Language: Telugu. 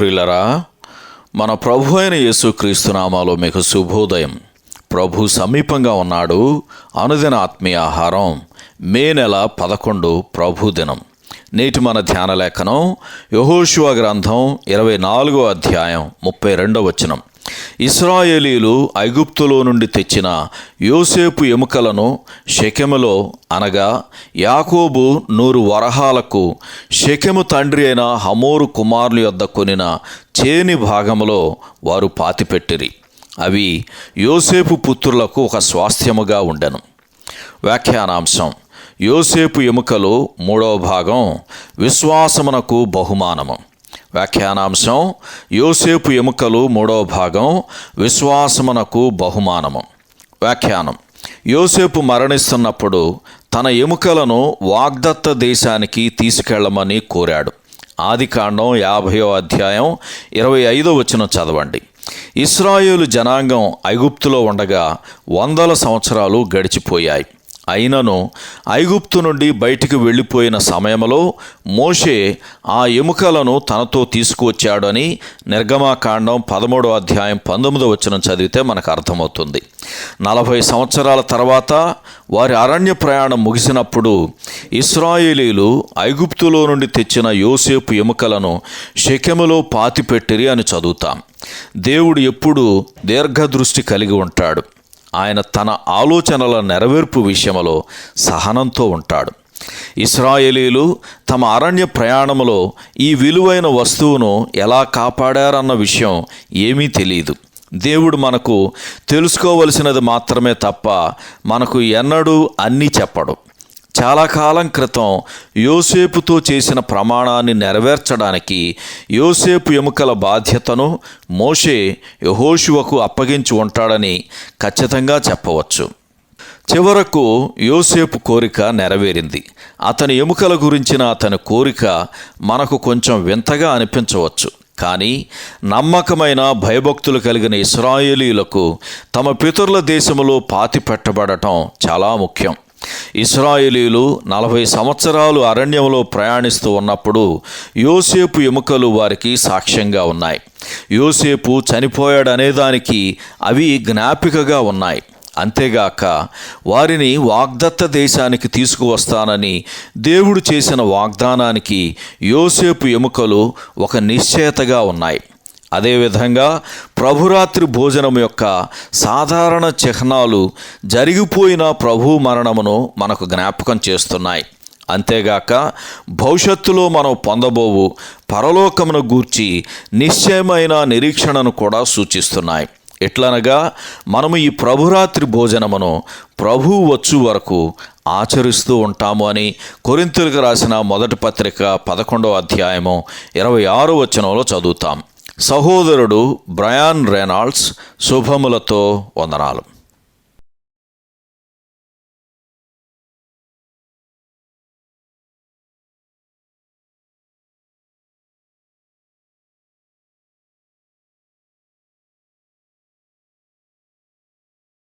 ప్రియులరా మన ప్రభు అయిన యేసుక్రీస్తు నామాలో మీకు శుభోదయం. ప్రభు సమీపంగా ఉన్నాడు. అనుదిన ఆత్మీయ ఆహారం మే నెల పదకొండు ప్రభు దినం. నేటి మన ధ్యాన లేఖనం యహోశివ గ్రంథం ఇరవై నాలుగో అధ్యాయం ముప్పై రెండో వచనం. ఇస్రాయేలీలు ఐగుప్తులో నుండి తెచ్చిన యోసేపు ఎముకలను షెకెములో అనగా యాకోబు నూరు వరహాలకు షెకెము తండ్రి అయిన హమోరు కుమారులు యొద్ద కొనిన చేని భాగములో వారు పాతిపెట్టిరి. అవి యోసేపు పుత్రులకు ఒక స్వాస్థ్యముగా ఉండెను. వ్యాఖ్యానాంశం యోసేపు ఎముకలు మూడవ భాగం విశ్వాసమునకు బహుమానము. వ్యాఖ్యానాంశం యోసేపు ఎముకలు మూడవ భాగం విశ్వాసమునకు బహుమానము. వ్యాఖ్యానం. యోసేపు మరణిస్తున్నప్పుడు తన ఎముకలను వాగ్దత్త దేశానికి తీసుకెళ్ళమని కోరాడు. ఆదికాండం యాభయో అధ్యాయం ఇరవై ఐదో వచ్చిన చదవండి. ఇస్రాయేలు జనాంగం ఐగుప్తులో ఉండగా వందల సంవత్సరాలు గడిచిపోయాయి. అయినను ఐగుప్తు నుండి బయటికి వెళ్ళిపోయిన సమయంలో మోషే ఆ ఎముకలను తనతో తీసుకువచ్చాడని నిర్గమాకాండం పదమూడో అధ్యాయం పంతొమ్మిదో వచ్చిన చదివితే మనకు అర్థమవుతుంది. నలభై సంవత్సరాల తర్వాత వారి అరణ్య ప్రయాణం ముగిసినప్పుడు ఇస్రాయేలీలు ఐగుప్తులో నుండి తెచ్చిన యోసేపు ఎముకలను శకెములో పాతిపెట్టిరి అని చదువుతాం. దేవుడు ఎప్పుడూ దీర్ఘదృష్టి కలిగి ఉంటాడు. ఆయన తన ఆలోచనల నెరవేర్పు విషయంలో సహనంతో ఉంటాడు. ఇస్రాయేలీలు తమ అరణ్య ప్రయాణంలో ఈ విలువైన వస్తువును ఎలా కాపాడారన్న విషయం ఏమీ తెలియదు దేవుడు మనకు తెలుసుకోవలసినది మాత్రమే తప్ప మనకు ఎన్నడూ అన్నీ చెప్పడు. చాలా కాలం క్రితం యోసేపుతో చేసిన ప్రమాణాన్ని నెరవేర్చడానికి యోసేపు ఎముకల బాధ్యతను మోషే యహోషువకు అప్పగించి ఉంటాడని ఖచ్చితంగా చెప్పవచ్చు. చివరకు యోసేపు కోరిక నెరవేరింది. అతని ఎముకల గురించిన అతని కోరిక మనకు కొంచెం వింతగా అనిపించవచ్చు. కానీ నమ్మకమైన భయభక్తులు కలిగిన ఇస్రాయేలీలకు తమ పితరుల దేశంలో పాతి పెట్టబడటం చాలా ముఖ్యం. ఇస్రాయేలీలు నలభై సంవత్సరాలు అరణ్యంలో ప్రయాణిస్తూ ఉన్నప్పుడు యోసేపు ఎముకలు వారికి సాక్ష్యంగా ఉన్నాయి. యోసేపు చనిపోయాడనేదానికి అవి జ్ఞాపికగా ఉన్నాయి. అంతేగాక వారిని వాగ్దత్త దేశానికి తీసుకువస్తానని దేవుడు చేసిన వాగ్దానానికి యోసేపు ఎముకలు ఒక నిశ్చయతగా ఉన్నాయి. అదేవిధంగా ప్రభురాత్రి భోజనం యొక్క సాధారణ చిహ్నాలు జరిగిపోయిన ప్రభు మరణమును మనకు జ్ఞాపకం చేస్తున్నాయి. అంతేగాక భవిష్యత్తులో మనం పొందబోవు పరలోకమును గూర్చి నిశ్చయమైన నిరీక్షణను కూడా సూచిస్తున్నాయి. ఎట్లనగా మనము ఈ ప్రభురాత్రి భోజనమును ప్రభు వచ్చు వరకు ఆచరిస్తూ ఉంటాము అని కొరింతలకు రాసిన మొదటి పత్రిక పదకొండవ అధ్యాయము ఇరవై ఆరు వచనంలో చదువుతాం. సహోదరుడు బ్రయాన్ రెనాల్డ్స్ శుభములతో వందనాలు.